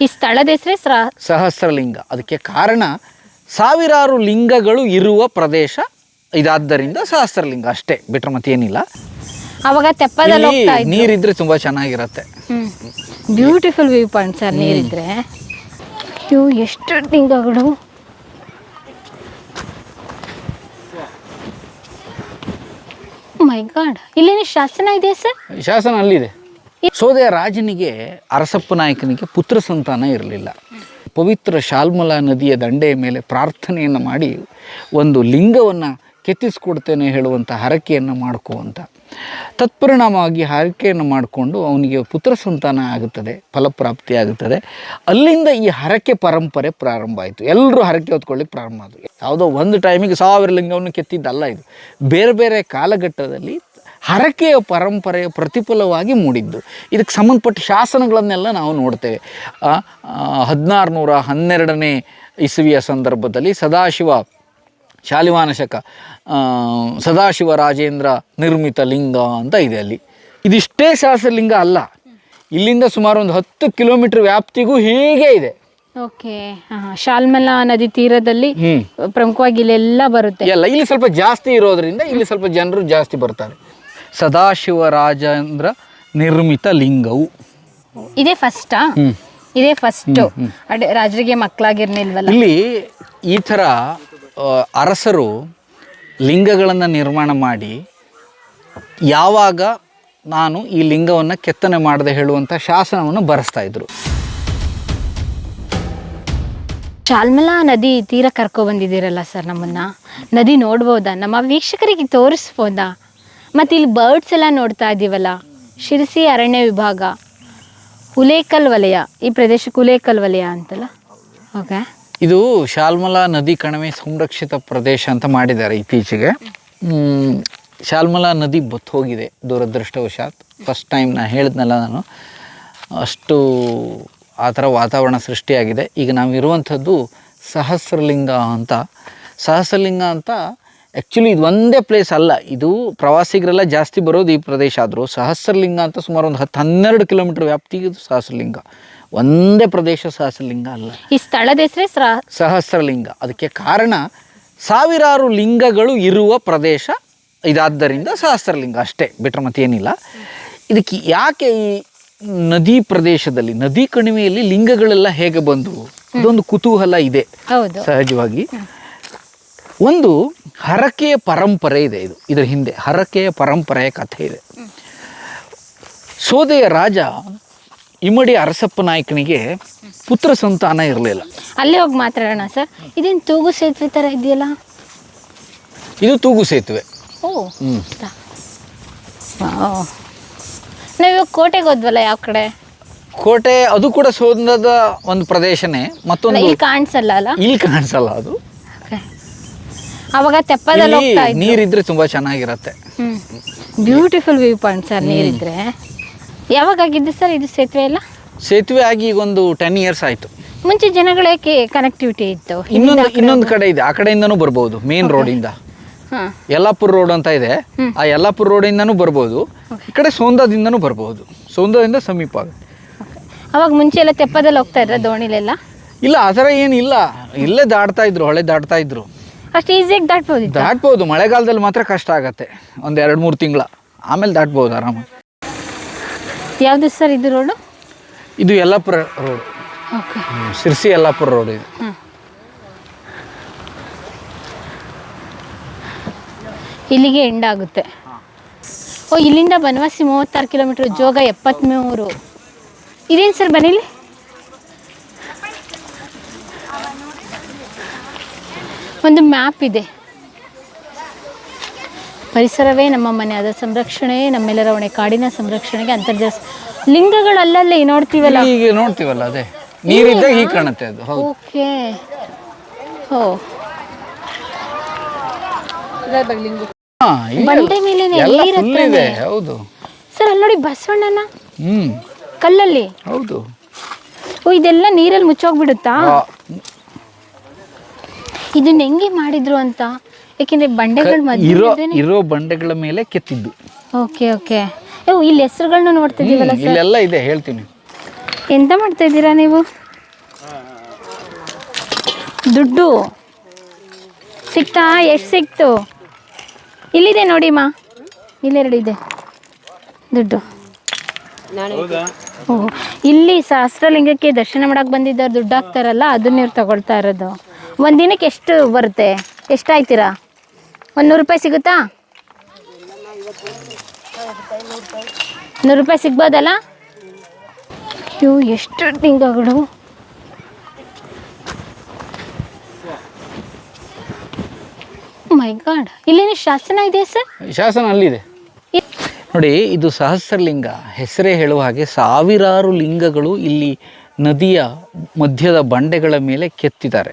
ಈ ಸ್ಥಳದ ಹೆಸರೇ ಸ್ರ ಸಹಸ್ರಲಿಂಗ. ಅದಕ್ಕೆ ಕಾರಣ ಸಾವಿರಾರು ಲಿಂಗಗಳು ಇರುವ ಪ್ರದೇಶ ಇದಾದ್ದರಿಂದ ಸಹಸ್ರಲಿಂಗ ಅಷ್ಟೇ. ಬಿಟ್ರೆ ಮತ್ತೇನಿಲ್ಲ. ಅವಾಗ ತೆಪ್ಪದಲ್ಲಿ ನೀರಿದ್ರೆ ತುಂಬಾ ಚೆನ್ನಾಗಿರತ್ತೆ. ಬ್ಯೂಟಿಫುಲ್ ವ್ಯೂ ಪಾಯಿಂಟ್ ಸರ್ ನೀರಿದ್ರೆ. ಇವು ಎಷ್ಟು ಲಿಂಗಗಳು. ಮೈ ಗಾಡ್ ಇಲ್ಲೇನು ಶಾಸನ ಇದೆಯಾ ಸರ್ ಶಾಸನ ಅಲ್ಲಿದೆ. ಸೋದೆಯ ರಾಜನಿಗೆ ಅರಸಪ್ಪ ನಾಯಕನಿಗೆ ಪುತ್ರ ಸಂತಾನ ಇರಲಿಲ್ಲ. ಪವಿತ್ರ ಶಾಲ್ಮಲಾ ನದಿಯ ದಂಡೆಯ ಮೇಲೆ ಪ್ರಾರ್ಥನೆಯನ್ನು ಮಾಡಿ ಒಂದು ಲಿಂಗವನ್ನು ಕೆತ್ತಿಸ್ಕೊಡ್ತೇನೆ ಹೇಳುವಂಥ ಹರಕೆಯನ್ನು ಮಾಡ್ಕುವಂತ. ತತ್ಪರಿಣಾಮವಾಗಿ ಹರಕೆಯನ್ನು ಮಾಡಿಕೊಂಡು ಅವನಿಗೆ ಪುತ್ರ ಸಂತಾನ ಆಗುತ್ತದೆ, ಫಲಪ್ರಾಪ್ತಿ ಆಗುತ್ತದೆ. ಅಲ್ಲಿಂದ ಈ ಹರಕೆ ಪರಂಪರೆ ಪ್ರಾರಂಭ ಆಯಿತು. ಎಲ್ಲರೂ ಹರಕೆ ಹೊತ್ಕೊಳ್ಳಿಕ್ಕೆ ಪ್ರಾರಂಭ ಆದರು ಯಾವುದೋ ಒಂದು ಟೈಮಿಗೆ ಸಾವಿರ ಲಿಂಗವನ್ನು ಕೆತ್ತಿದ್ದಲ್ಲ ಇದು. ಬೇರೆ ಬೇರೆ ಕಾಲಘಟ್ಟದಲ್ಲಿ ಹರಕೆಯ ಪರಂಪರೆಯ ಪ್ರತಿಫಲವಾಗಿ ಮೂಡಿದ್ದು. ಇದಕ್ಕೆ ಸಂಬಂಧಪಟ್ಟ ಶಾಸನಗಳನ್ನೆಲ್ಲ ನಾವು ನೋಡ್ತೇವೆ. ಹದಿನಾರು ನೂರ ಹನ್ನೆರಡನೇ ಇಸವಿಯ ಸಂದರ್ಭದಲ್ಲಿ ಸದಾಶಿವ ಶಾಲಿವಾನಶಕ ಸದಾಶಿವ ರಾಜೇಂದ್ರ ನಿರ್ಮಿತ ಲಿಂಗ ಅಂತ ಇದೆ ಅಲ್ಲಿ. ಇದಿಷ್ಟೇ ಶಾಸಲಿಂಗ ಅಲ್ಲ. ಇಲ್ಲಿಂದ ಸುಮಾರು ಒಂದು ಹತ್ತು ಕಿಲೋಮೀಟರ್ ವ್ಯಾಪ್ತಿಗೂ ಹೀಗೆ ಇದೆ. ಓಕೆ. ಶಾಲ್ಮಲಾ ನದಿ ತೀರದಲ್ಲಿ ಪ್ರಮುಖವಾಗಿ ಇಲ್ಲೆಲ್ಲ ಬರುತ್ತೆ. ಎಲ್ಲ ಇಲ್ಲಿ ಸ್ವಲ್ಪ ಜಾಸ್ತಿ ಇರೋದ್ರಿಂದ ಇಲ್ಲಿ ಸ್ವಲ್ಪ ಜನರು ಜಾಸ್ತಿ ಬರ್ತಾರೆ. ಸದಾಶಿವ ರಾಜೇಂದ್ರ ನಿರ್ಮಿತ ಲಿಂಗವು. ಇದೇ ಫಸ್ಟಾ ಇದೇ ಫಸ್ಟ್ ರಾಜರಿಗೆ ಮಕ್ಕಳಾಗಿರ್ನಿಲ್ವಲ್ಲ ಇಲ್ಲಿ ಈ ಥರ ಅರಸರು ಲಿಂಗಗಳನ್ನು ನಿರ್ಮಾಣ ಮಾಡಿ ಯಾವಾಗ ನಾನು ಈ ಲಿಂಗವನ್ನು ಕೆತ್ತನೆ ಮಾಡದೆ ಹೇಳುವಂಥ ಶಾಸನವನ್ನು ಬರೆಸ್ತಾ ಇದ್ರು. ಶಾಲ್ಮಲಾ ನದಿ ತೀರ ಕರ್ಕೊ ಬಂದಿದ್ದೀರಲ್ಲ ಸರ್ ನಮ್ಮನ್ನ? ನದಿ ನೋಡ್ಬೋದಾ? ನಮ್ಮ ವೀಕ್ಷಕರಿಗೆ ತೋರಿಸ್ಬೋದಾ? ಮತ್ತು ಇಲ್ಲಿ ಬರ್ಡ್ಸ್ ಎಲ್ಲ ನೋಡ್ತಾ ಇದ್ದೀವಲ್ಲ ಶಿರಸಿ ಅರಣ್ಯ ವಿಭಾಗ. ಹುಲೇಕಲ್ ವಲಯ. ಈ ಪ್ರದೇಶಕ್ಕೆ ಹುಲೇಕಲ್ ವಲಯ ಅಂತಲ್ಲ? ಓಕೆ ಇದು ಶಾಲ್ಮಲಾ ನದಿ ಕಣಿವೆ ಸಂರಕ್ಷಿತ ಪ್ರದೇಶ ಅಂತ ಮಾಡಿದ್ದಾರೆ ಇತ್ತೀಚೆಗೆ. ಶಾಲ್ಮಲಾ ನದಿ ಬತ್ತು ಹೋಗಿದೆ ದುರದೃಷ್ಟವಶಾತ್. ಫಸ್ಟ್ ಟೈಮ್ ನಾನು ಹೇಳಿದ್ನಲ್ಲ ನಾನು. ಅಷ್ಟು ಆ ಥರ ವಾತಾವರಣ ಸೃಷ್ಟಿಯಾಗಿದೆ. ಈಗ ನಾವು ಇರುವಂಥದ್ದು ಸಹಸ್ರಲಿಂಗ ಅಂತ. ಸಹಸ್ರಲಿಂಗ ಅಂತ ಆ್ಯಕ್ಚುಲಿ ಇದು ಒಂದೇ ಪ್ಲೇಸ್ ಅಲ್ಲ. ಇದು ಪ್ರವಾಸಿಗರೆಲ್ಲ ಜಾಸ್ತಿ ಬರೋದು ಈ ಪ್ರದೇಶ ಆದರೂ ಸಹಸ್ರಲಿಂಗ ಅಂತ ಸುಮಾರು ಒಂದು ಹತ್ತು ಹನ್ನೆರಡು ಕಿಲೋಮೀಟರ್ ವ್ಯಾಪ್ತಿಗೆ ಇದು ಸಹಸ್ರಲಿಂಗ. ಒಂದೇ ಪ್ರದೇಶ ಸಹಸ್ರಲಿಂಗ ಅಲ್ಲ. ಈ ಸ್ಥಳದ ಹೆಸರೇ ಸ್ರ ಸಹಸ್ರಲಿಂಗ. ಅದಕ್ಕೆ ಕಾರಣ ಸಾವಿರಾರು ಲಿಂಗಗಳು ಇರುವ ಪ್ರದೇಶ ಇದಾದ್ದರಿಂದ ಸಹಸ್ರಲಿಂಗ ಅಷ್ಟೇ. ಬಿಟ್ರೆ ಮತ್ತೇನಿಲ್ಲ. ಇದಕ್ಕೆ ಯಾಕೆ ಈ ನದಿ ಪ್ರದೇಶದಲ್ಲಿ ನದಿ ಕಣಿವೆಯಲ್ಲಿ ಲಿಂಗಗಳೆಲ್ಲ ಹೇಗೆ ಬಂದವು? ಇದೊಂದು ಕುತೂಹಲ ಇದೆ. ಸಹಜವಾಗಿ. ಒಂದು ಹರಕೆಯ ಪರಂಪರೆ ಇದೆ ಇದು. ಇದರ ಹಿಂದೆ ಹರಕೆಯ ಪರಂಪರೆಯ ಕಥೆ ಇದೆ. ಸೋದೆಯ ರಾಜ ಇಮ್ಮಡಿ ಅರಸಪ್ಪ ನಾಯಕನಿಗೆ ಪುತ್ರ ಸಂತಾನ ಇರಲಿಲ್ಲ. ಅಲ್ಲೇ ಹೋಗಿ ಮಾತಾಡೋಣ ಸರ್. ಇದೇನು ತೂಗು ಸೇತುವೆ ಥರ ಇದೆಯಲ್ಲ? ಇದು ತೂಗು ಸೇತುವೆ. ಓ ಹ್ಮ್. ವಾವ್. ನಾವ್ ಇವಾಗ ಕೋಟೆಗೆ ಹೋದ್ವಲ್ಲ ಯಾವ ಕಡೆ? ಕೋಟೆ ಅದು ಕೂಡ ಸೋದದ ಒಂದು ಪ್ರದೇಶನೇ. ಮತ್ತೊಂದು ಇಲ್ಲಿ ಕಾಣಿಸಲ್ಲ ಅಲ್ಲ? ಇಲ್ಲಿ ಕಾಣಿಸಲ್ಲ ಅದು. ಅವಾಗ ತೆಪ್ಪದಲ್ಲಿ ಹೋಗ್ತಾ ಇದ್ವಿ ನೀರಿದ್ರೆ ತುಂಬಾ ಚೆನ್ನಾಗಿರತ್ತೆ. ಹ್ಮ್. ಬ್ಯೂಟಿಫುಲ್ ವ್ಯೂ ಪಾಯಿಂಟ್ ಸರ್ ನೀರಿದ್ರೆ. ಯಾವಾಗ ಆಗಿದ್ದು ಸರ್ ಇದು ಸೇತುವೆ ಎಲ್ಲ? ಸೇತುವೆ ಆಗಿ ಈಗ ಒಂದು ಟೆನ್ ಇಯರ್ಸ್ ಆಯ್ತು. ಮುಂಚೆ ಜನಗಳೇಕೆ ಕನೆಕ್ಟಿವಿಟಿ ಇತ್ತು? ಇನ್ನೊಂದು ಇನ್ನೊಂದು ಕಡೆ ಇದೆ. ಆ ಕಡೆಯಿಂದನೂ ಬರ್ಬೋದು ಮೇನ್ ರೋಡಿಂದ ಹಾ. ಯಲ್ಲಾಪುರ ರೋಡ್ ಅಂತ ಇದೆ. ಆ ಯಲ್ಲಾಪುರ ರೋಡಿಂದನೂ ಬರ್ಬೋದು. ಈ ಕಡೆ ಸೋಂದದಿಂದನೂ ಬರ್ಬೋದು. ಸೋಂದಾದಿಂದ ಸಮೀಪ ಆಗುತ್ತೆ. ಅವಾಗ ಮುಂಚೆ ಎಲ್ಲ ತೆಪ್ಪದಲ್ಲಿ ಹೋಗ್ತಾ ಇದ್ರ ದೋಣಿಲೆಲ್ಲ? ಇಲ್ಲ ಆ ಥರ ಏನಿಲ್ಲ. ಇಲ್ಲೇ ದಾಟ್ತಾ ಇದ್ರು ಹೊಳೆ ದಾಟ್ತಾ ಇದ್ರು. ಅಷ್ಟು ಈಸಿಯಾಗಿ ದಾಟ್ಬೋದು ದಾಟ್ಬೋದು ಮಳೆಗಾಲದಲ್ಲಿ ಮಾತ್ರ ಕಷ್ಟ ಆಗತ್ತೆ. ಒಂದು ಎರಡು ಮೂರು ತಿಂಗಳ. ಆಮೇಲೆ ದಾಟ್ಬೋದು ಆರಾಮಾಗಿ. ಯಾವುದು ಸರ್ ಇದು ರೋಡು? ಇದು Yellapur road. Okay. Sirsi Yellapur road ಇದು. ಇಲ್ಲಿಗೆ ಎಂಡ್ ಆಗುತ್ತೆ. ಓ ಇಲ್ಲಿಂದ ಬನವಾಸಿ ಮೂವತ್ತಾರು ಕಿಲೋಮೀಟರ್ ಜೋಗ ಎಪ್ಪತ್ತ್ಮೂರು ಇದೇನು ಸರ್ ಬನ್ನಿಲಿ ಒಂದು ಮ್ಯಾಪ್ ಇದೆ. ಪರಿಸರವೇ ನಮ್ಮ ಮನೆ ಅದರ ಸಂರಕ್ಷಣೆ ನಮ್ಮೆಲ್ಲರ ಹೊಣೆ ಕಾಡಿನ ಸಂರಕ್ಷಣೆಗೆ ಅಂತರ್ಜಾಸ್ ಲಿಂಗಗಳು ಅಲ್ಲಲ್ಲಿ ನೋಡ್ತೀವಲ್ಲ? ಈಗ ನೋಡ್ತೀವಲ್ಲ ಅದೇ. ನೀರಿದ್ದಾಗ ಹೀಗೆ ಕಾಣುತ್ತೆ ಅದು ಹೌದು. ಓಕೆ. ಓ ಹಾ. ಬಂಡೆ ಮೇಲೇನೆ ಎಲ್ಲ full ಇದೆ ಹೌದು. ಸರ್ ಅಲ್ಲಿ ನೋಡಿ ಬಸವಣ್ಣನ ಹ್ಮ್. ಕಲ್ಲಲ್ಲಿ. ಹೌದು. ಓ ಇದೆಲ್ಲ ನೀರಲ್ಲಿ ಮುಚ್ಚೋಗ್ಬಿಡುತ್ತಾ? ಆ, ಇದನ್ನ ಹೆಂಗೆ ಮಾಡಿದ್ರು ಅಂತ? ಯಾಕೆಂದ್ರೆ ಬಂಡೆಗಳ ಇರೋ ಮಧ್ಯೆ ಇರೋ ಬಂಡೆಗಳ ಮೇಲೆ ಕೆತ್ತಿದ್ದು. Okay okay. ಓ ಇಲ್ಲಿ ಹೆಸರುಗಳನ್ನ ನೋಡ್ತಾ ಇದೀವಲ್ಲ ಹ್ಮ್, ಇಲ್ಲೆಲ್ಲ ಇದೆ ಹೇಳ್ತೀನಿ. ಎಂತ ಮಾಡ್ತಾ ಇದ್ದೀರಾ ನೀವು? ದುಡ್ಡು? ಸಿಕ್ತಾ ಎಷ್ಟು ಸಿಕ್ತು? ಇಲ್ಲಿದೆ ನೋಡಿ ಮಾ. ಇಲ್ಲೆರಡು ಇದೆ ದುಡ್ಡು ಓಹ್ ಇಲ್ಲಿ ಸಹಸ್ರಲಿಂಗಕ್ಕೆ ದರ್ಶನ ಮಾಡಕ್ಕೆ ಬಂದಿದ್ದವ್ರು ದುಡ್ಡು ಹಾಕ್ತಾರಲ್ಲ ಅದನ್ನ ಇವ್ರು ತಗೊಳ್ತಾ ಇರೋದು. ಒಂದು ದಿನಕ್ಕೆ ಎಷ್ಟು ಬರುತ್ತೆ? ಎಷ್ಟು ಆಯ್ತೀರಾ ಒಂದು ನೂರು ರೂಪಾಯಿ ಸಿಗುತ್ತಾ? ನೂರು ರೂಪಾಯಿ ಸಿಗ್ಬೋದಲ್ಲ? ಇವು ಎಷ್ಟು ಲಿಂಗಗಳು ಮೈ ಗಾಡ್ ಇಲ್ಲೇನು ಶಾಸನ ಇದೆ ಸರ್? ಶಾಸನ ಅಲ್ಲಿದೆ. ನೋಡಿ ಇದು ಸಹಸ್ರಲಿಂಗ. ಹೆಸರೇ ಹೇಳುವ ಹಾಗೆ ಸಾವಿರಾರು ಲಿಂಗಗಳು ಇಲ್ಲಿ ನದಿಯ ಮಧ್ಯದ ಬಂಡೆಗಳ ಮೇಲೆ ಕೆತ್ತಿದ್ದಾರೆ.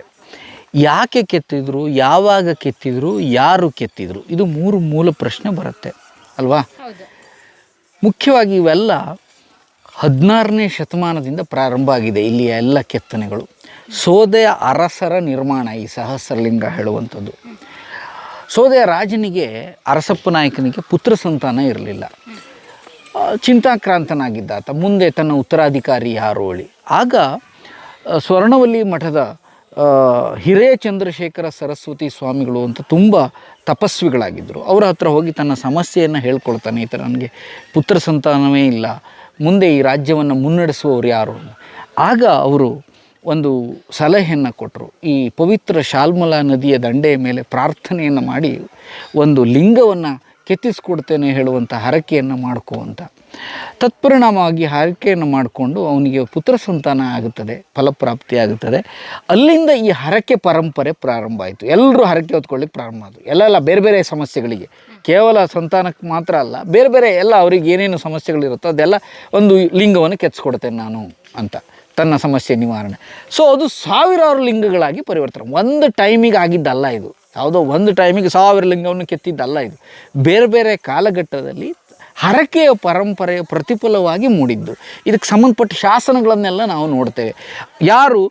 ಯಾಕೆ ಕೆತ್ತಿದ್ರು ಯಾವಾಗ ಕೆತ್ತಿದ್ರು ಯಾರು ಕೆತ್ತಿದ್ರು? ಇದು ಮೂರು ಮೂಲ ಪ್ರಶ್ನೆ ಬರುತ್ತೆ. ಅಲ್ವಾ? ಮುಖ್ಯವಾಗಿ ಇವೆಲ್ಲ ಹದಿನಾರನೇ ಶತಮಾನದಿಂದ ಪ್ರಾರಂಭ ಆಗಿದೆ ಇಲ್ಲಿಯ ಎಲ್ಲ ಕೆತ್ತನೆಗಳು. ಸೋದೆಯ ಅರಸರ ನಿರ್ಮಾಣ ಈ ಸಹಸ್ರಲಿಂಗ ಹೇಳುವಂಥದ್ದು. ಸೋದೆಯ ರಾಜನಿಗೆ ಅರಸಪ್ಪ ನಾಯಕನಿಗೆ ಪುತ್ರ ಸಂತಾನ ಇರಲಿಲ್ಲ. ಚಿಂತಾ ಚಿಂತಾಕ್ರಾಂತನಾಗಿದ್ದ ಆತ. ಮುಂದೆ ತನ್ನ ಉತ್ತರಾಧಿಕಾರಿ ಯಾರು ಹೇಳಿ? ಆಗ ಸ್ವರ್ಣವಲ್ಲಿ ಮಠದ ಹಿರೇ ಚಂದ್ರಶೇಖರ ಸರಸ್ವತಿ ಸ್ವಾಮಿಗಳು ಅಂತ ತುಂಬ ತಪಸ್ವಿಗಳಾಗಿದ್ದರು ಅವರ ಹತ್ರ ಹೋಗಿ ತನ್ನ ಸಮಸ್ಯೆಯನ್ನು ಹೇಳ್ಕೊಳ್ತಾನೆ. ಈ ಥರ ನನಗೆ ಪುತ್ರ ಸಂತಾನವೇ ಇಲ್ಲ. ಮುಂದೆ ಈ ರಾಜ್ಯವನ್ನು ಮುನ್ನಡೆಸುವವರು ಯಾರು ಆಗ ಅವರು ಒಂದು ಸಲಹೆಯನ್ನು ಕೊಟ್ಟರು ಈ ಪವಿತ್ರ ಶಾಲ್ಮಲಾ ನದಿಯ ದಂಡೆಯ ಮೇಲೆ ಪ್ರಾರ್ಥನೆಯನ್ನು ಮಾಡಿ ಒಂದು ಲಿಂಗವನ್ನು ಕೆತ್ತಿಸ್ಕೊಡ್ತೇನೆ ಹೇಳುವಂಥ ಹರಕೆಯನ್ನು ಮಾಡ್ಕೋ ಅಂತ. ತತ್ಪರಿಣಾಮವಾಗಿ ಹರಕೆಯನ್ನು ಮಾಡಿಕೊಂಡು ಅವನಿಗೆ ಪುತ್ರ ಸಂತಾನ ಆಗುತ್ತದೆ, ಫಲಪ್ರಾಪ್ತಿ ಆಗುತ್ತದೆ. ಅಲ್ಲಿಂದ ಈ ಹರಕೆ ಪರಂಪರೆ ಪ್ರಾರಂಭ ಆಯಿತು. ಎಲ್ಲರೂ ಹರಕೆ ಹೊತ್ಕೊಳ್ಳಿಕ್ಕೆ ಪ್ರಾರಂಭ ಆದರು ಎಲ್ಲ ಬೇರೆ ಬೇರೆ ಸಮಸ್ಯೆಗಳಿಗೆ. ಕೇವಲ ಸಂತಾನಕ್ಕೆ ಮಾತ್ರ ಅಲ್ಲ, ಬೇರೆ ಬೇರೆ ಎಲ್ಲ ಅವ್ರಿಗೆ ಏನೇನು ಸಮಸ್ಯೆಗಳಿರುತ್ತೋ ಅದೆಲ್ಲ ಒಂದು ಲಿಂಗವನ್ನು ಕೆಚ್ಚಿಕೊಡ್ತೇನೆ ನಾನು ಅಂತ, ತನ್ನ ಸಮಸ್ಯೆ ನಿವಾರಣೆ. ಸೊ ಅದು ಸಾವಿರಾರು ಲಿಂಗಗಳಾಗಿ ಪರಿವರ್ತನೆ. ಒಂದು ಟೈಮಿಗೆ ಆಗಿದ್ದಲ್ಲ ಇದು. ಯಾವುದೋ ಒಂದು ಟೈಮಿಗೆ ಸಾವಿರ ಲಿಂಗವನ್ನು ಕೆತ್ತಿದ್ದಲ್ಲ ಇದು. ಬೇರೆ ಬೇರೆ ಕಾಲಘಟ್ಟದಲ್ಲಿ ಹರಕೆಯ ಪರಂಪರೆಯ ಪ್ರತಿಫಲವಾಗಿ ಮೂಡಿದ್ದು. ಇದಕ್ಕೆ ಸಂಬಂಧಪಟ್ಟ ಶಾಸನಗಳನ್ನೆಲ್ಲ ನಾವು ನೋಡ್ತೇವೆ. ಯಾರು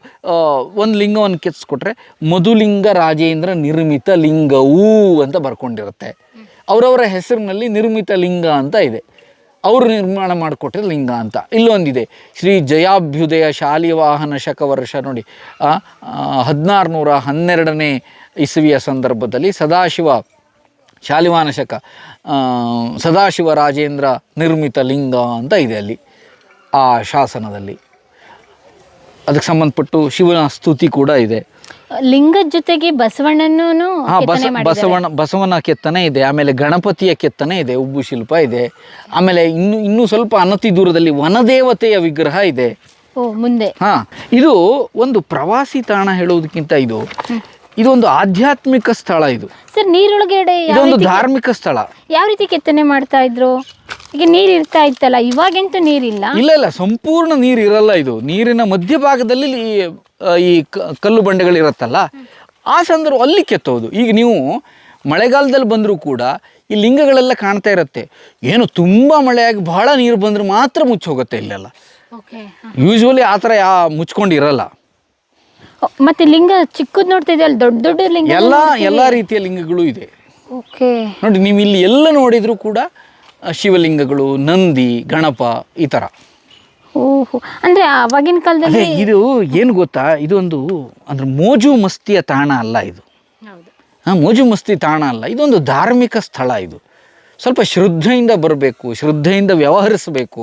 ಒಂದು ಲಿಂಗವನ್ನು ಕೆತ್ತಿಸ್ಕೊಟ್ರೆ ಮಧುಲಿಂಗ ರಾಜೇಂದ್ರ ನಿರ್ಮಿತ ಲಿಂಗವೂ ಅಂತ ಬರ್ಕೊಂಡಿರುತ್ತೆ. ಅವರವರ ಹೆಸರಿನಲ್ಲಿ ನಿರ್ಮಿತ ಲಿಂಗ ಅಂತ ಇದೆ. ಅವರು ನಿರ್ಮಾಣ ಮಾಡಿಕೊಟ್ಟಿರೋ ಲಿಂಗ ಅಂತ. ಇಲ್ಲೊಂದಿದೆ. ಶ್ರೀ ಜಯಾಭ್ಯುದಯ ಶಾಲಿವಾಹನ ಶಕ ವರ್ಷ ನೋಡಿ. ಹದಿನಾರು ನೂರ ಹನ್ನೆರಡನೇ ಇಸವಿಯ ಸಂದರ್ಭದಲ್ಲಿ ಸದಾಶಿವ ಶಾಲಿವಾಹನ ಶಕ ಸದಾಶಿವ ರಾಜೇಂದ್ರ ನಿರ್ಮಿತ ಲಿಂಗ ಅಂತ ಇದೆ ಅಲ್ಲಿ ಆ ಶಾಸನದಲ್ಲಿ. ಅದಕ್ಕೆ ಸಂಬಂಧಪಟ್ಟು ಶಿವನ ಸ್ತುತಿ ಕೂಡ ಇದೆ. ಲಿಂಗದ ಜೊತೆಗೆ ಬಸವಣ್ಣನೂ ಹಾ ಬಸ. ಬಸವಣ್ಣ ಬಸವನ ಕೆತ್ತನೆ ಇದೆ ಆಮೇಲೆ ಗಣಪತಿಯ ಕೆತ್ತನೆ ಇದೆ ಉಬ್ಬು ಶಿಲ್ಪ ಇದೆ. ಆಮೇಲೆ ಇನ್ನು ಇನ್ನೂ ಸ್ವಲ್ಪ ಅನತಿ ದೂರದಲ್ಲಿ ವನದೇವತೆಯ ವಿಗ್ರಹ ಇದೆ. ಮುಂದೆ. ಹಾ ಇದು ಒಂದು ಪ್ರವಾಸಿ ತಾಣ ಹೇಳುವುದಕ್ಕಿಂತ ಇದು ಇದೊಂದು ಆಧ್ಯಾತ್ಮಿಕ ಸ್ಥಳ ಇದು. ಸರ್ ನೀರೊಳಗಡೆ ಇದೊಂದು ಧಾರ್ಮಿಕ ಸ್ಥಳ. ಯಾವ ರೀತಿ ಕೆತ್ತನೆ ಮಾಡ್ತಾ ಇದ್ರು? ಈಗ ನೀರ್ ಇರ್ತಾ ಇತ್ತಲ್ಲ ಇವಾಗೆಂತ ನೀರಿಲ್ಲ? ಇಲ್ಲ ಇಲ್ಲ ಸಂಪೂರ್ಣ ನೀರು ಇರಲ್ಲ ಇದು. ನೀರಿನ ಮಧ್ಯಭಾಗದಲ್ಲಿ ಈ- ಈ ಕಲ್ಲು ಕಲ್ಲು ಬಂಡೆಗಳಿರುತ್ತಲ್ಲ ಆ ಸಂದರ್ಭ ಅಲ್ಲಿ ಕೆತ್ತೋದು. ಈಗ ನೀವು ಮಳೆಗಾಲದಲ್ಲಿ ಬಂದರೂ ಕೂಡ ಈ ಲಿಂಗಗಳೆಲ್ಲ ಕಾಣ್ತಾ ಇರುತ್ತೆ. ಏನು ತುಂಬ ಮಳೆಯಾಗಿ ಬಹಳ ನೀರು ಬಂದರೆ ಮಾತ್ರ ಮುಚ್ಚೋಗುತ್ತೆ ಇಲ್ಲೆಲ್ಲ. ಓಕೆ ಯೂಶ್ವಲಿ ಆ ಥರ ಯಾ ಮುಚ್ಕೊಂಡಿರಲ್ಲ. ಮತ್ತೆ ಲಿಂಗ ಚಿಕ್ಕದ್ ನೋಡ್ತಾ ಅಲ್ಲಿ ದೊಡ್ಡ ದೊಡ್ಡ ಲಿಂಗ ಎಲ್ಲ ಎಲ್ಲ ರೀತಿಯ ಲಿಂಗಗಳು ಇದೆ. ಓಕೆ. ನೋಡಿ ನೀವು ಇಲ್ಲಿ ಎಲ್ಲ ನೋಡಿದರೂ ಕೂಡ ಶಿವಲಿಂಗಗಳು ನಂದಿ ಗಣಪ ಈ ಥರ ಓಹೋ. ಅಂದ್ರೆ ಅವಾಗಿನ ಕಾಲದಲ್ಲಿ ಅದೇ ಇದು ಏನು ಗೊತ್ತಾ? ಇದೊಂದು ಅಂದ್ರೆ ಮೋಜು ಮಸ್ತಿಯ ತಾಣ ಅಲ್ಲ ಇದು. ಹಾಂ ಮೋಜು ಮಸ್ತಿ ತಾಣ ಅಲ್ಲ. ಇದೊಂದು ಧಾರ್ಮಿಕ ಸ್ಥಳ ಇದು. ಸ್ವಲ್ಪ ಶ್ರದ್ಧೆಯಿಂದ ಬರಬೇಕು ಶ್ರದ್ಧೆಯಿಂದ ವ್ಯವಹರಿಸಬೇಕು.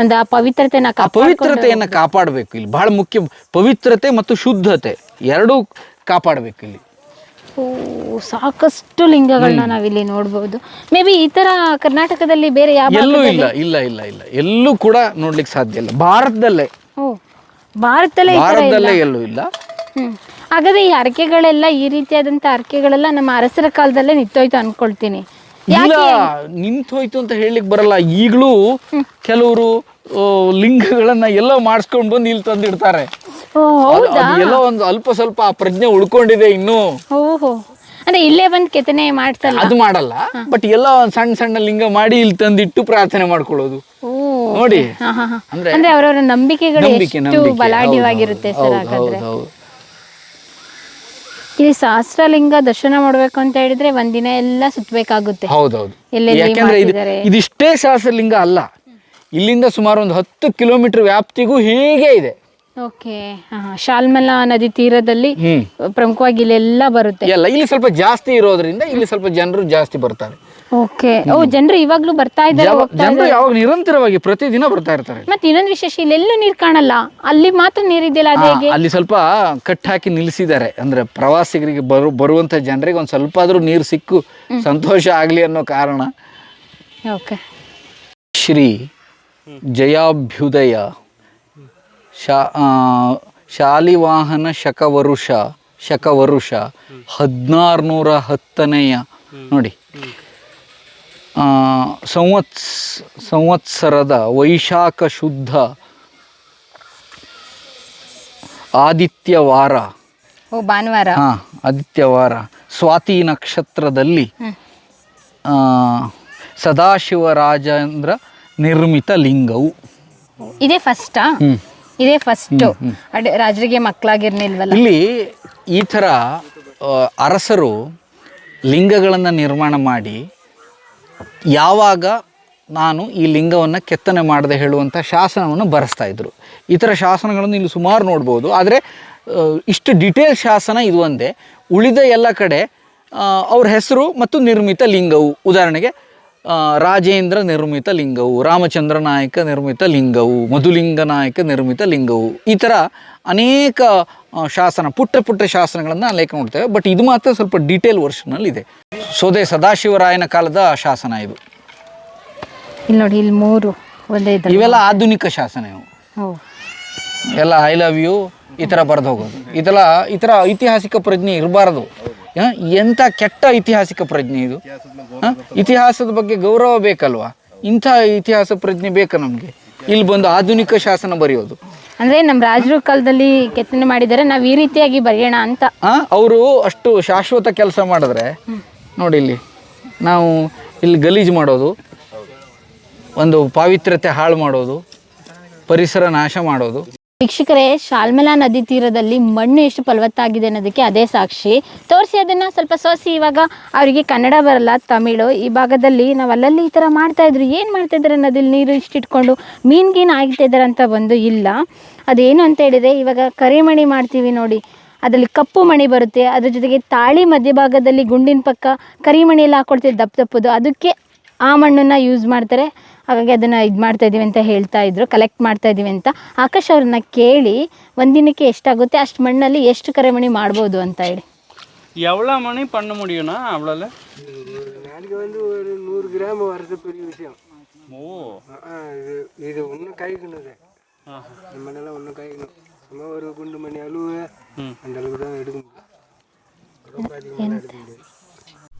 ಒಂದು ಆ ಪವಿತ್ರತೆನ ಆ ಪವಿತ್ರತೆಯನ್ನು ಕಾಪಾಡಬೇಕು ಇಲ್ಲಿ. ಬಹಳ ಮುಖ್ಯ ಪವಿತ್ರತೆ ಮತ್ತು ಶುದ್ಧತೆ ಎರಡೂ ಕಾಪಾಡಬೇಕು ಇಲ್ಲಿ. ಓ ಸಾಕಷ್ಟು ಲಿಂಗಗಳನ್ನ ನಾವಿಲ್ಲಿ ನೋಡ್ಬೋದು. ಮೇ ಬಿ ಈ ತರ ಕರ್ನಾಟಕದಲ್ಲಿ ಬೇರೆ ಯಾವ ಎಲ್ಲೂ ಇಲ್ಲ ಇಲ್ಲ ಇಲ್ಲ ಇಲ್ಲ. ಎಲ್ಲೂ ಕೂಡ ನೋಡ್ಲಿಕ್ಕೆ ಸಾಧ್ಯ ಇಲ್ಲ. ಭಾರತದಲ್ಲೇ. ಭಾರತದಲ್ಲೇ ಭಾರತದಲ್ಲೇ ಎಲ್ಲೂ ಇಲ್ಲ. ಹಾಗಾದ್ರೆ ಈ ಹರಕೆಗಳೆಲ್ಲ ಈ ರೀತಿಯಾದಂತ ಹರಕೆಗಳೆಲ್ಲ ನಮ್ಮ ಅರಸರ ಕಾಲದಲ್ಲೇ ನಿಂತೋಯ್ತು ಅನ್ಕೊಳ್ತೀನಿ. ಇಲ್ಲ ನಿಂತು ಹೋಯ್ತು ಅಂತ ಹೇಳಲಿಕ್ಕೆ ಬರಲ್ಲ. ಈಗಲೂ ಕೆಲವರು ಲಿಂಗಗಳನ್ನ ಎಲ್ಲ ಮಾಡಿಸ್ಕೊಂಡು ಬಂದು ಇಲ್ಲಿ ತಂದಿಡ್ತಾರೆ. ಎಲ್ಲ ಒಂದು ಅಲ್ಪ ಸ್ವಲ್ಪ ಆ ಪ್ರಜ್ಞೆ ಉಳ್ಕೊಂಡಿದೆ ಇನ್ನು. ಅಂದ್ರೆ ಇಲ್ಲೇ ಬಂದು ಕೆತ್ತನೆ ಮಾಡ್ತಾರೆ ಅದು ಮಾಡಲ್ಲ. ಬಟ್ ಎಲ್ಲ ಒಂದ್ ಸಣ್ಣ ಸಣ್ಣ ಲಿಂಗ ಮಾಡಿ ಇಲ್ಲಿ ತಂದಿಟ್ಟು ಪ್ರಾರ್ಥನೆ ಮಾಡ್ಕೊಳ್ಳೋದು. ನೋಡಿ. ಅಂದ್ರೆ ಅವರವರ ನಂಬಿಕೆಗಳು ಬಲಾಢ್ಯವಾಗಿರುತ್ತೆ ಸರ್ ಹಾಗಾದ್ರೆ. ಇಲ್ಲಿ ಸಹಸ್ರಲಿಂಗ ದರ್ಶನ ಮಾಡ್ಬೇಕು ಅಂತ ಹೇಳಿದ್ರೆ ಒಂದಿನ ಎಲ್ಲ ಸುತ್ತಬೇಕಾಗುತ್ತೆ ಹೌದೌದು. ಯಾಕೆಂದ್ರೆ ಇದು ಇದಿಷ್ಟೇ ಸಹಸ್ರಲಿಂಗ ಅಲ್ಲ. ಇಲ್ಲಿಂದ ಸುಮಾರು ಒಂದು ಹತ್ತು ಕಿಲೋಮೀಟರ್ ವ್ಯಾಪ್ತಿಗೂ ಹೀಗೆ ಇದೆ. ಓಕೆ ಶಾಲ್ಮಲಾ ನದಿ ತೀರದಲ್ಲಿ ಪ್ರಮುಖವಾಗಿ ಇಲ್ಲೆಲ್ಲ ಬರುತ್ತೆ. ಎಲ್ಲ ಇಲ್ಲಿ ಸ್ವಲ್ಪ ಜಾಸ್ತಿ ಇರೋದ್ರಿಂದ ಇಲ್ಲಿ ಸ್ವಲ್ಪ ಜನರು ಜಾಸ್ತಿ ಬರ್ತಾರೆ. ಓಕೆ. ಓ ಜನರು ಇವಾಗ್ಲೂ ಬರ್ತಾ ಇದ್ದಾರೆ ಯಾವ- ಜನರು ಯಾವಾಗ ನಿರಂತರವಾಗಿ ಪ್ರತಿದಿನ ಬರ್ತಾ ಇರ್ತಾರೆ. ಮತ್ತೆ ಇನ್ನೊಂದು ವಿಶೇಷ ಇಲ್ಲೆಲ್ಲೂ ನೀರ್ ಕಾಣಲ್ಲ. ಅಲ್ಲಿ ಮಾತ್ರ ನೀರಿದೆಯಲ್ಲ ಅದು ಆ, ಹೇಗೆ? ಅಲ್ಲಿ ಸ್ವಲ್ಪ ಕಟ್ ಹಾಕಿ ನಿಲ್ಲಿಸಿದ್ದಾರೆ ಅಂದ್ರೆ ಪ್ರವಾಸಿಗರಿಗೆ ಬರು ಬರುವಂತ ಜನರಿಗೆ ಒಂದ್ ಸ್ವಲ್ಪ ಆದ್ರೂ ನೀರು ಸಿಕ್ಕು ಸಂತೋಷ ಆಗ್ಲಿ ಅನ್ನೋ ಕಾರಣ. ಓಕೆ. ಶ್ರೀ ಜಯಾಭ್ಯುದಯ ಶಾ ಆ, ಶಾಲಿವಾಹನ ಶಕವರುಷ ಶಕವರುಷ ಹದಿನಾರುನೂರ ಹತ್ತನೆಯ. ನೋಡಿ. ಸಂವತ್ಸ್ ಸಂವತ್ಸರದ ವೈಶಾಖ ಶುದ್ಧ ಆದಿತ್ಯವಾರ ಓ ಭಾನುವಾರ. ಹಾ ಆದಿತ್ಯವಾರ ಸ್ವಾತಿ ನಕ್ಷತ್ರದಲ್ಲಿ ಸದಾಶಿವರಾಜೇಂದ್ರ ನಿರ್ಮಿತ ಲಿಂಗವು. ಇದೇ ಫಸ್ಟಾ. ಇದೇ ಫಸ್ಟ್. ರಾಜರಿಗೆ ಮಕ್ಕಳಾಗಿರ್ನಿಲ್ವಲ್ಲ ಇಲ್ಲಿ ಈ ಥರ ಅರಸರು ಲಿಂಗಗಳನ್ನು ನಿರ್ಮಾಣ ಮಾಡಿ ಯಾವಾಗ ನಾನು ಈ ಲಿಂಗವನ್ನು ಕೆತ್ತನೆ ಮಾಡದೆ ಹೇಳುವಂಥ ಶಾಸನವನ್ನು ಬರೆಸ್ತಾ ಇದ್ದರು ಥರ ಶಾಸನಗಳನ್ನು ಇಲ್ಲಿ ಸುಮಾರು ನೋಡ್ಬೋದು. ಆದರೆ ಇಷ್ಟು ಡಿಟೇಲ್ ಶಾಸನ ಇದು ಒಂದೇ. ಉಳಿದ ಎಲ್ಲ ಕಡೆ ಅವ್ರ ಹೆಸರು ಮತ್ತು ನಿರ್ಮಿತ ಲಿಂಗವು. ಉದಾಹರಣೆಗೆ ರಾಜೇಂದ್ರ ನಿರ್ಮಿತ ಲಿಂಗವು ರಾಮಚಂದ್ರ ನಾಯಕ ನಿರ್ಮಿತ ಲಿಂಗವು ಮಧುಲಿಂಗ ನಾಯಕ ನಿರ್ಮಿತ ಲಿಂಗವು ಈ ಥರ ಅನೇಕ ಶಾಸನ ಪುಟ್ಟ ಪುಟ್ಟ ಶಾಸನಗಳನ್ನು ಲೇಖ ನೋಡ್ತೇವೆ. ಬಟ್ ಇದು ಮಾತ್ರ ಸ್ವಲ್ಪ ಡೀಟೇಲ್ ವರ್ಷನಲ್ಲಿ ಇದೆ. ಸೋದೆ ಸದಾಶಿವರಾಯನ ಕಾಲದ ಶಾಸನ ಇದು. ಇಲ್ಲಿ ನೋಡಿ ಇಲ್ಲಿ ಮೂರು ಒಂದೇ ಇವೆಲ್ಲ ಆಧುನಿಕ ಶಾಸನ ಇವು. ಎಲ್ಲ ಐ ಲವ್ ಯು ಈ ಥರ ಬರೆದು ಹೋಗೋದು. ಇದೆಲ್ಲ ಈ ಥರ ಐತಿಹಾಸಿಕ ಪ್ರಜ್ಞೆ ಇರಬಾರ್ದು. ಎಂಥ ಕೆಟ್ಟ ಐತಿಹಾಸಿಕ ಪ್ರಜ್ಞೆ ಇದು. ಹ? ಇತಿಹಾಸದ ಬಗ್ಗೆ ಗೌರವ ಬೇಕಲ್ವಾ? ಇಂಥ ಇತಿಹಾಸ ಪ್ರಜ್ಞೆ ಬೇಕಾ ನಮಗೆ? ಇಲ್ಲಿ ಬಂದು ಆಧುನಿಕ ಶಾಸನ ಬರೆಯೋದು. ಅಂದ್ರೆ ನಮ್ಮ ರಾಜರು ಕಾಲದಲ್ಲಿ ಕೆತ್ತನೆ ಮಾಡಿದರೆ ನಾವು ಈ ರೀತಿಯಾಗಿ ಬರೆಯೋಣ ಅಂತ. ಅವರು ಅಷ್ಟು ಶಾಶ್ವತ ಕೆಲಸ ಮಾಡಿದ್ರೆ ನೋಡಿ ಇಲ್ಲಿ ನಾವು ಇಲ್ಲಿ ಗಲೀಜು ಮಾಡೋದು ಒಂದು ಪಾವಿತ್ರ್ಯತೆ ಹಾಳು ಮಾಡೋದು ಪರಿಸರ ನಾಶ ಮಾಡೋದು ವೀಕ್ಷಕರೇ, ಶಾಲ್ಮಲಾ ನದಿ ತೀರದಲ್ಲಿ ಮಣ್ಣು ಎಷ್ಟು ಫಲವತ್ತಾಗಿದೆ ಅನ್ನೋದಕ್ಕೆ ಅದೇ ಸಾಕ್ಷಿ. ತೋರಿಸಿ ಅದನ್ನು ಸ್ವಲ್ಪ ಸೋಸಿ. ಇವಾಗ ಅವರಿಗೆ ಕನ್ನಡ ಬರಲ್ಲ, ತಮಿಳು. ಈ ಭಾಗದಲ್ಲಿ ನಾವು ಅಲ್ಲಲ್ಲಿ ಈ ಥರ ಮಾಡ್ತಾ ಇದ್ರು. ಏನು ಮಾಡ್ತಾ ಇದ್ದಾರೆ ನದಿಲಿ ನೀರು ಇಷ್ಟಿಟ್ಕೊಂಡು ಮೀನ್ ಗೀನ್ ಆಗ್ತಾ ಇದ್ದಾರೆ ಅಂತ ಒಂದು ಇಲ್ಲ. ಅದೇನು ಅಂತ ಹೇಳಿದ್ರೆ, ಇವಾಗ ಕರಿಮಣಿ ಮಾಡ್ತೀವಿ ನೋಡಿ. ಅದರಲ್ಲಿ ಕಪ್ಪು ಮಣಿ ಬರುತ್ತೆ. ಅದ್ರ ಜೊತೆಗೆ ತಾಳಿ ಮಧ್ಯಭಾಗದಲ್ಲಿ ಗುಂಡಿನ ಪಕ್ಕ ಕರಿಮಣಿ ಎಲ್ಲ ಹಾಕೊಳ್ತೀವಿ ದಪ್ಪ ದಪ್ಪದು. ಅದಕ್ಕೆ ಆ ಮಣ್ಣನ್ನು ಯೂಸ್ ಮಾಡ್ತಾರೆ. ಹಾಗಾಗಿ ಅದನ್ನು ಇದು ಮಾಡ್ತಾ ಇದೀವಿ ಅಂತ ಹೇಳ್ತಾ ಇದ್ರು ಕಲೆಕ್ಟ್ ಮಾಡ್ತಾ ಇದೀವಿ ಅಂತ ಆಕಾಶ್ ಅವ್ರನ್ನ ಕೇಳಿ ಒಂದಿನಕ್ಕೆ ಎಷ್ಟಾಗುತ್ತೆ ಅಷ್ಟು ಮಣ್ಣಲ್ಲಿ ಎಷ್ಟು ಕರೆಮಣಿ ಮಾಡ್ಬೋದು ಅಂತ ಹೇಳಿ எவ்வளோ மணி பண்ண முடியும்னா அவ்வளோல நாளைக்கு வந்து ஒரு நூறு கிராம் வர்றது பெரிய விஷயம் ஓ ஆ, ஆ, இது இது ஒன்றும் காய்க்கணும் இது இந்த மண்ணெல்லாம் ஒன்றும் காய்க்கணும் சும்மா ஒரு குண்டு மணி அழுவு அந்த அளவுக்கு தான் எடுக்க முடியும் ரொம்ப அதிகமாக எடுக்க முடியாது